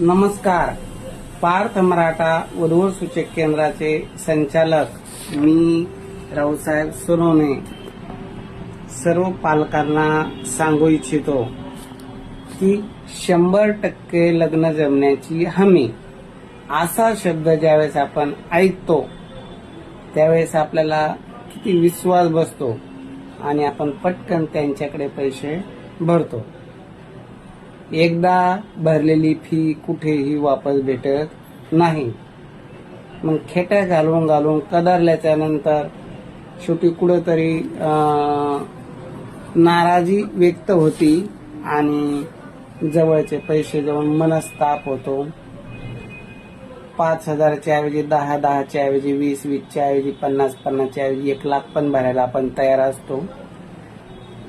नमस्कार. पार्थ मराठा वधूवर सूचक केंद्राचे संचालक मी रावसाहेब सोनवणे सर्व पालकांना सांगू इच्छितो की शंभर टक्के लग्न जमण्याची हमी असा शब्द ज्यावेळेस आपण ऐकतो त्यावेळेस आपल्याला किती विश्वास बसतो आणि आपण पटकन त्यांच्याकडे पैसे भरतो. एकदा भरलेली फी कुठेही वापस भेटत नाही. मग खेट्या घालून घालून कदारल्याच्या नंतर शेवटी कुठंतरी नाराजी व्यक्त होती आणि जवळचे पैसे जाऊन मनस्ताप होतो. पाच हजारच्या ऐवजी दहा दहाच्या ऐवजी वीस वीसच्या ऐवजी पन्नास पन्नासच्या ऐवजी एक लाख पण भरायला आपण तयार असतो.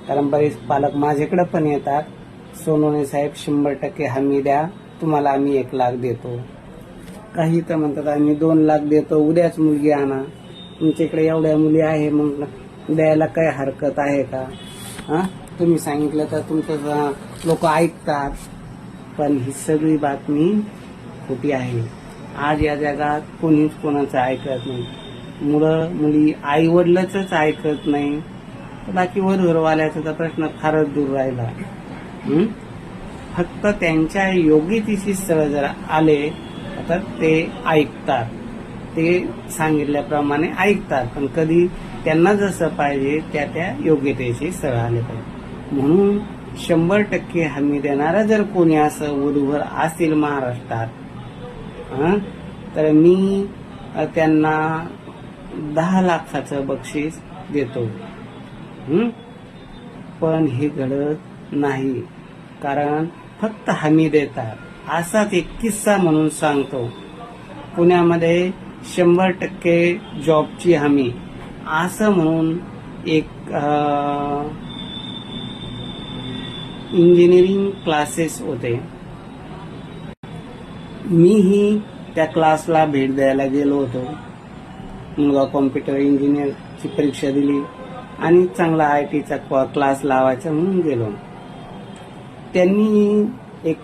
कारण बरेच पालक माझ्याकडे पण येतात. सोनवणे साहेब शंभर टक्के हमी द्या. तुम्हाला आम्ही एक लाख देतो. काही तर म्हणतात आम्ही दोन लाख देतो उद्याच मुलगी आणा. तुमच्याकडे एवढ्या मुली आहे मग द्यायला काय हरकत आहे का? हा तुम्ही सांगितलं तर तुमचं लोक ऐकतात. पण ही सगळी बातमी खोटी आहे. आज या जगात कोणीच कोणाचं ऐकत नाही. मुलं मुली आई ऐकत नाही. बाकी वधूवरवाल्याचा तर प्रश्न फारच दूर राहिला. फक्त त्यांच्या योग्यतेशी स्थळ जर आले तर ते ऐकतात. ते सांगितल्याप्रमाणे ऐकतात. पण कधी त्यांना जसं पाहिजे त्या त्या योग्यतेचे स्थळ आले पाहिजे. म्हणून शंभर टक्के हमी देणारा जर कोणी असं उद्भर असतील महाराष्ट्रात तर मी त्यांना दहा लाखाचं बक्षीस देतो. पण हे घडत नाही. कारण फक्त हमी देतात. असाच एक किस्सा म्हणून सांगतो. पुण्यामध्ये शंभर टक्के जॉबची हमी. असं म्हणून एक इंजिनिअरिंग क्लासेस होते. मीही त्या क्लासला भेट द्यायला गेलो होतो. मुलगा कॉम्प्युटर इंजिनिअरची परीक्षा दिली आणि चांगला आय टीचा क्लास लावायचा म्हणून गेलो. त्यांनी एक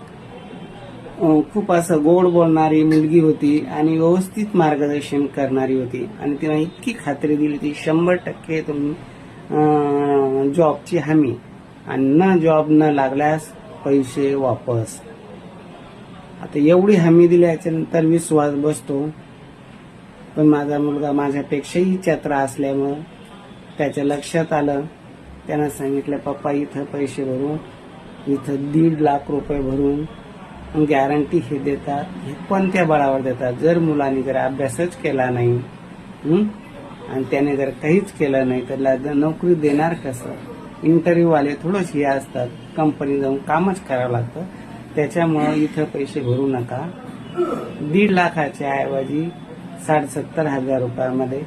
खूप असं गोड बोलणारी मुलगी होती आणि व्यवस्थित मार्गदर्शन करणारी होती. आणि तिला इतकी खात्री दिली ती शंभर टक्के तुम्ही जॉबची हमी. आणि न जॉब न लागल्यास पैसे वापस. आता एवढी हमी दिल्याच्या नंतर विश्वास बसतो. पण माझा मुलगा माझ्यापेक्षाही चत्र असल्यामुळं त्याच्या लक्षात आलं. त्यानं सांगितलं पप्पा इथं पैसे भरून इथं दीड लाख रुपये भरून गॅरंटी हे देतात. हे कोणत्या बळावर देतात. जर मुलांनी जर अभ्यासच केला नाही आणि त्याने जर काहीच केलं नाही तर नोकरी देणार कसं? इंटरव्ह्यूवाले थोडंच हे असतात. कंपनी जाऊन कामच करावं लागतं. त्याच्यामुळं इथं पैसे भरू नका. दीड लाखाच्या ऐवजी साडेसत्तर हजार रुपयामध्ये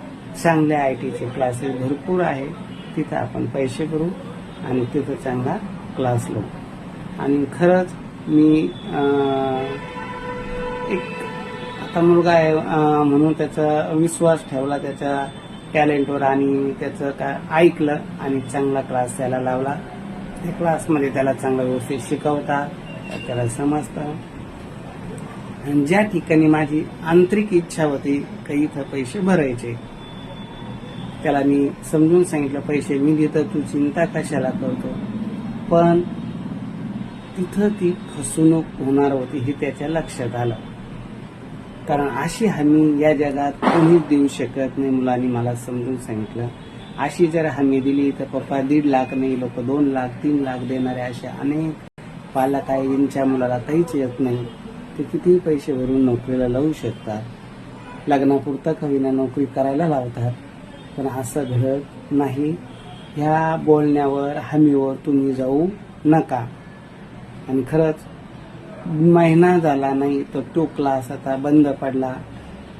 चांगले आय टीचे क्लासेस भरपूर आहे तिथं आपण पैसे भरू आणि तिथं चांगला क्लास लावू. आणि खरंच मी एक आता मुलगा आहे म्हणून त्याचा विश्वास ठेवला त्याच्या टॅलेंटवर आणि त्याचं काय ऐकलं आणि चांगला क्लास त्याला लावला. त्या क्लासमध्ये त्याला चांगलं व्यवस्थित शिकवता त्याला समजतं. आणि ज्या ठिकाणी माझी आंतरिक इच्छा होती काही इथं पैसे भरायचे त्याला मी समजून सांगितलं पैसे मी देतो तू चिंता कशाला करतो? पण तिथं ती फसवणूक होणार होती हे त्याच्या लक्षात आलं. कारण अशी हमी या जगात कोणीच देऊ शकत नाही मुलांनी मला समजून सांगितलं. अशी जर हमी दिली तर पप्पा दीड लाख नाही लोक दोन लाख तीन लाख देणारे असे अनेक पालक आहे यांच्या मुलाला काहीच येत नाही. ते कितीही पैसे भरून नोकरीला लावू शकतात? लग्नापुरतं कवीना नोकरी करायला लावतात. पण असं घडत नाही. ह्या बोलण्यावर हमीवर तुम्ही जाऊ नका. आणि खरंच महिना झाला नाही तर तो क्लास आता बंद पडला.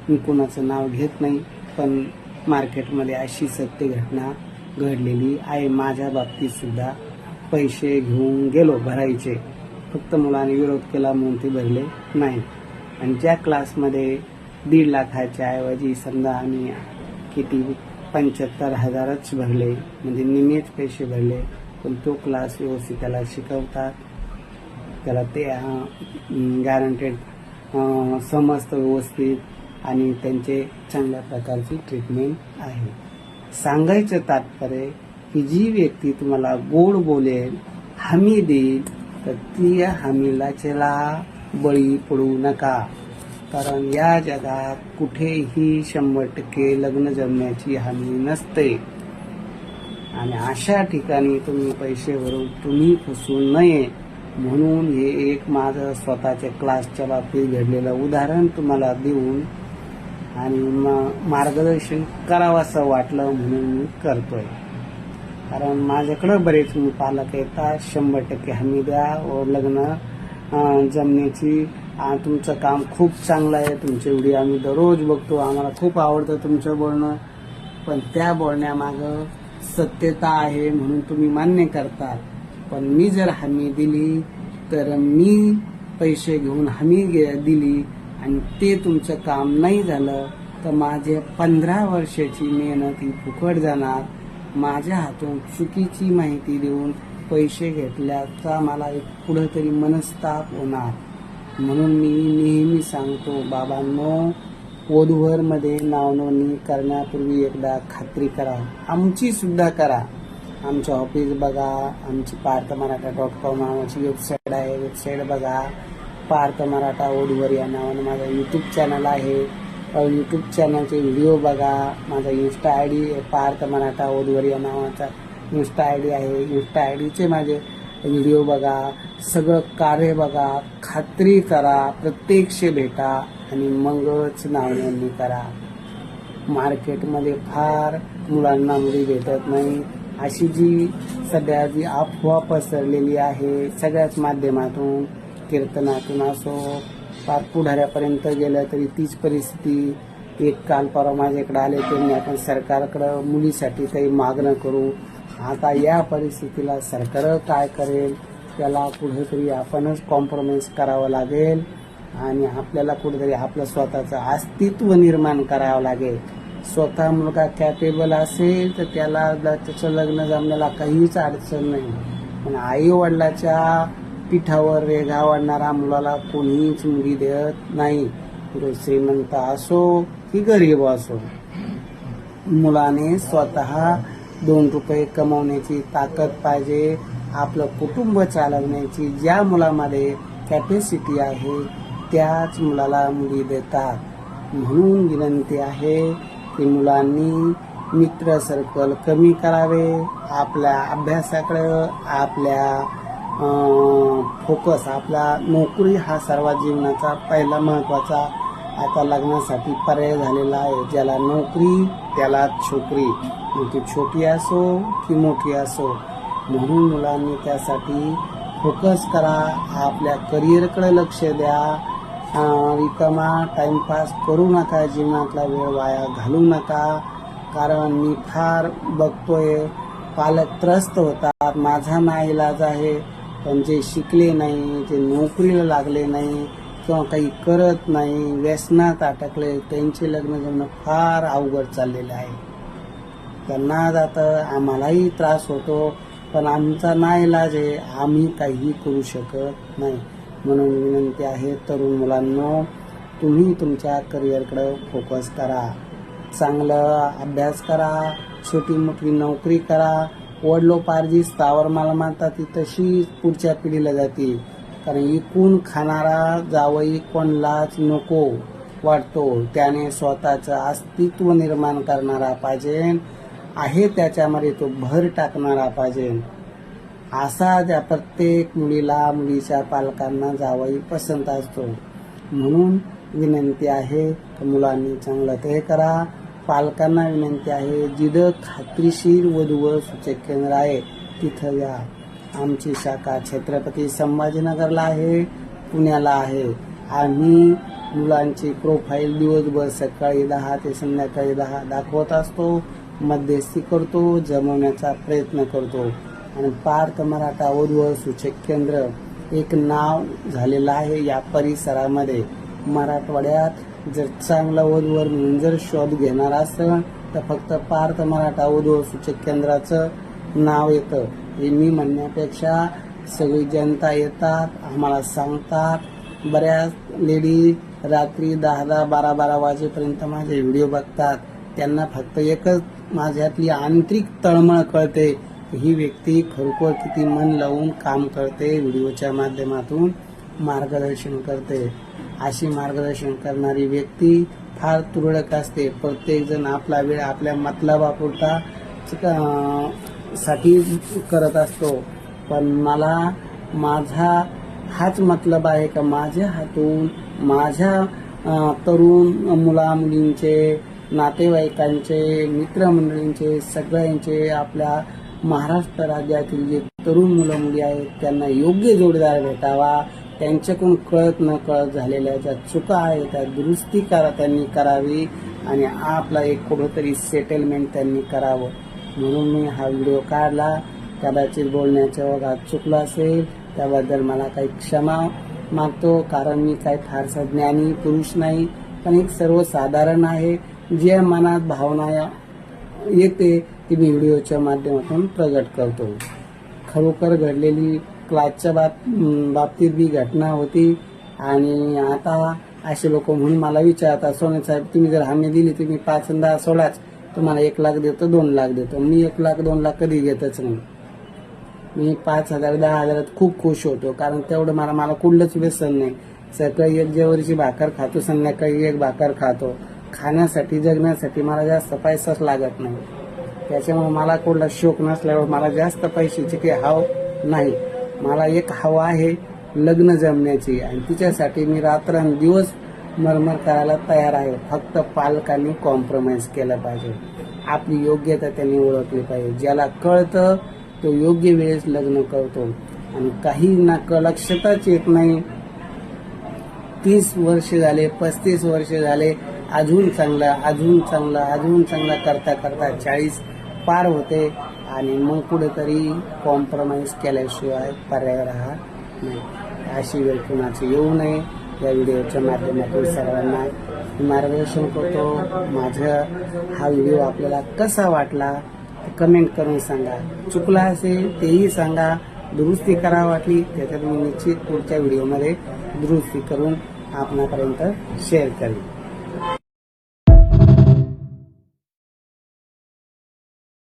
मी कुणाचं नाव घेत नाही पण मार्केटमध्ये अशी सत्य घटना घडलेली आहे. माझ्या बाबतीत सुद्धा पैसे घेऊन गेलो भरायचे. फक्त मुलाने विरोध केला म्हणून ते भरले नाही आणि ज्या क्लासमध्ये दीड लाखाच्या ऐवजी समजा आम्ही किती पंच्याहत्तर हजारच भरले म्हणजे निम्मेच पैसे भरले पण तो क्लास व्यवस्थित त्याला शिकवतात. त्याला ते गॅरंटेड समजतं व्यवस्थित आणि त्यांचे चांगल्या प्रकारची ट्रीटमेंट आहे. सांगायचं तात्पर्य की जी व्यक्ती तुम्हाला गोड बोलेल हमी देईल तर ती हमीला चला बळी पडू नका. कारण या जगात कुठेही शंभर टक्के लग्न जमण्याची हमी नसते. आणि अशा ठिकाणी तुम्ही पैसे भरून तुम्ही फसू नये. म्हणून हे एक माझं स्वतःच्या क्लासच्या बाबतीत घडलेलं उदाहरण तुम्हाला देऊन आणि मग मार्गदर्शन करावंसं वाटलं म्हणून मी करतोय. कारण माझ्याकडं बरेच पालक येतात शंभर टक्के हमी द्या व लग्न जमण्याची तुमचं काम खूप चांगलं आहे तुमचे व्हिडिओ आम्ही दररोज बघतो आम्हाला खूप आवडतं तुमचं बोलणं. पण त्या बोलण्यामागं सत्यता आहे म्हणून तुम्ही मान्य करता. पण मी जर हमी दिली तर मी पैसे घेऊन हमी घे- दिली आणि ते तुमचं काम नाही झालं तर माझे पंधरा वर्षाची मेहनत ही फुकट जाणार. माझ्या हातून चुकीची माहिती देऊन पैसे घेतल्याचा मला एक कुठंतरी मनस्ताप होणार. म्हणून मी नेहमी सांगतो बाबांनो वधूवरमध्ये नावनोंदणी करण्यापूर्वी एकदा खात्री करा. आमची सुद्धा करा. आमचं ऑफिस बघा आमची पार्थ मराठा डॉट कॉम नावाची वेबसाईट आहे. वेबसाईट बघा पार्थ मराठा ओडवर या नावानं माझा यूट्यूब चॅनल आहे. यूट्यूब चॅनलचे व्हिडिओ बघा. माझा insta I D Parth Maratha ओडवर या नावाचा इन्स्टा आय डी आहे. इन्स्टा आय डीचे माझे व्हिडिओ बघा. सगळं कार्य बघा. खात्री करा. प्रत्यक्ष भेटा आणि मगच नावनोंदणी करा. मार्केटमध्ये फार मुलांना मुली भेटत नाही अशी जी सध्या जी अफवा पसरलेली आहे सगळ्याच माध्यमातून कीर्तनातून असो फार पुढाऱ्यापर्यंत गेलं तरी तीच परिस्थिती एक काल परवा माझ्याकडे आले त्यांनी आपण सरकारकडं मुलीसाठी काही मागणं करू. आता या परिस्थितीला सरकार काय करेल त्याला कुठेतरी आपणच कॉम्प्रोमाइज करावं लागेल आणि आपल्याला कुठेतरी आपलं स्वतःचं अस्तित्व निर्माण करावं लागेल. स्वतः मुलगा कॅपेबल असेल तर त्याला त्याचं लग्न जमण्याला काहीच अडचण नाही. पण आई वडिलाच्या पिठावर रेघा वाढणारा मुलाला कोणीच मुली देत नाही. तो श्रीमंत असो की गरीब असो. मुलाने स्वतः दोन रुपये कमवण्याची ताकद पाहिजे. आपलं कुटुंब चालवण्याची ज्या मुलामध्ये कॅपॅसिटी आहे त्याच मुलाला मुली देतात. म्हणून विनंती आहे की मुलांनी मित्र सर्कल कमी करावे आपल्या अभ्यासाकडे आपल्या फोकस आपला नोकरी हा सर्वात जीवनाचा पहिला महत्त्वाचा आता लग्नासाठी पर्याय झालेला आहे. ज्याला नोकरी त्याला छोकरी. मग ती छोटी असो की मोठी असो. म्हणून मुलांनी त्यासाठी फोकस करा आपल्या करिअरकडे लक्ष द्या. रिकामा टाइमपास करू नका जीवनातला वेळ वाया घालू नका. कारण मी फार बघतोय पालक त्रस्त होतात. माझा ना इलाज आहे पण जे शिकले नाही जे नोकरीला लागले नाही किंवा काही करत नाही व्यसनात अटकले त्यांचे लग्न जमणं फार अवघड चाललेलं आहे. त्यांना जातं आम्हालाही त्रास होतो पण आमचा ना इलाज आहे आम्ही काहीही करू शकत नाही. म्हणून विनंती आहे तरुण मुलांनो तुम्ही तुमच्या करिअरकडे फोकस करा. चांगलं अभ्यास करा छोटी मोठी नोकरी करा. वडलोपार्जी स्थावर मालमत्ता ती तशी पुढच्या पिढीला जाते. कारण इकून खाणारा जावई कोणलाच नको वाटतो. त्याने स्वतःचं अस्तित्व निर्माण करणारा पाहिजे. आहे त्याच्यामध्ये तो भर टाकणारा पाहिजे. असा त्या प्रत्येक मुलीला मुलीच्या पालकांना जावई पसंत असतो. म्हणून विनंती आहे मुलांनी चांगलं ते करा. पालकांना विनंती आहे जिथं खात्रीशीर वधूवर सूचक केंद्र आहे तिथं या. आमची शाखा छत्रपती संभाजीनगरला आहे पुण्याला आहे. आम्ही मुलांची प्रोफाईल दिवसभर सकाळी दहा ते संध्याकाळी दहा दाखवत असतो मध्यस्थी करतो जमवण्याचा प्रयत्न करतो. आणि पार्थ मराठा उद्वळ सूचक केंद्र एक नाव झालेलं आहे या परिसरामध्ये. मराठवाड्यात जर चांगला उद्वर म्हणून जर शोध घेणार असं तर फक्त पार्थ मराठा वधूवर सूचक केंद्राचं नाव येतं. हे मी म्हणण्यापेक्षा सगळी जनता येतात आम्हाला सांगतात. बऱ्याच लेडी रात्री दहा दहा बारा बारा वाजेपर्यंत माझे व्हिडिओ बघतात. त्यांना फक्त एकच माझ्यातली आंतरिक तळमळ कळते. ही व्यक्ती खरोखर किती मन लावून काम करते व्हिडिओच्या माध्यमातून मार्गदर्शन करते. अशी मार्गदर्शन करणारी व्यक्ती फार तुरळक असते. प्रत्येक जण आपला वेळ आपल्या मतलबापुरता साठी करत असतो. पण मला माझा हाच मतलब आहे का? माझ्या हातून माझ्या तरुण मुला मुलींचे नातेवाईकांचे मित्रमंडळींचे सगळ्यांचे आपल्या महाराष्ट्र राज्यातील जे तरुण मुलं मुली आहेत त्यांना योग्य जोडीदार भेटावा. त्यांच्याकडून कळत न कळत झालेल्या ज्या चुका आहेत त्या दुरुस्ती करा त्यांनी करावी आणि आपला एक कुठंतरी सेटलमेंट त्यांनी करावं. म्हणून मी हा व्हिडिओ काढला. कदाचित बोलण्याच्या वगात चुकलं असेल त्याबद्दल मला काही क्षमा मागतो कारण मी काही फारसा ज्ञानी पुरुष नाही पण एक सर्वसाधारण आहे. जे मनात भावना येते ती मी व्हिडिओच्या माध्यमातून प्रगट करतो. खरोखर घडलेली क्लासच्या बाब बाबतीत बी घटना होती आणि आता असे लोक म्हणून मला विचारतात सोने साहेब तुम्ही जर हमी दिली तुम्ही पाच आणि सोळाच तुम्हाला एक लाख देतो दोन लाख देतो. मी एक लाख दोन लाख कधी घेतच नाही. मी पाच हजार दहा हजारात खूप खुश होतो कारण तेवढं मला मला कुठलंच व्यसन नाही. सकाळी एक जेवरीची भाकर खातो संध्याकाळी एक भाकर खातो. खाण्यासाठी जगण्यासाठी मला जास्त पैसाच लागत नाही. त्याच्यामुळे मला कुठला शोक नसल्यावर मला जास्त पैशाची काही हाव नाही. मला एक हवा आहे लग्न जमण्याची आणि तिच्यासाठी मी रात्रंदिवस मरमर करायला तयार आहे. फक्त पालकांनी कॉम्प्रोमाइज केलं पाहिजे. आपली योग्यता त्यांनी ओळखली पाहिजे. ज्याला कळतं तो योग्य वेळेस लग्न करतो. आणि काही ना क- लक्षातच येत नाही. तीस वर्ष झाले पस्तीस वर्ष झाले अजून चांगला अजून चांगला अजून चांगला करता करता चाळीस पार होते आणि मग कुठेतरी कॉम्प्रोमाइज केल्याशिवाय पर्याय राहा नाही. अशी वेळ कुणाची येऊ नये. या व्हिडिओच्या माध्यमातून सर्वांना मार्गदर्शन करतो. माझा हा व्हिडिओ आपल्याला कसा वाटला कमेंट करून सांगा. चुकला असेल तेही सांगा. दुरुस्ती करा वाटली त्याच्यात मी निश्चित पुढच्या व्हिडिओमध्ये दुरुस्ती करून आपणापर्यंत शेअर करेन.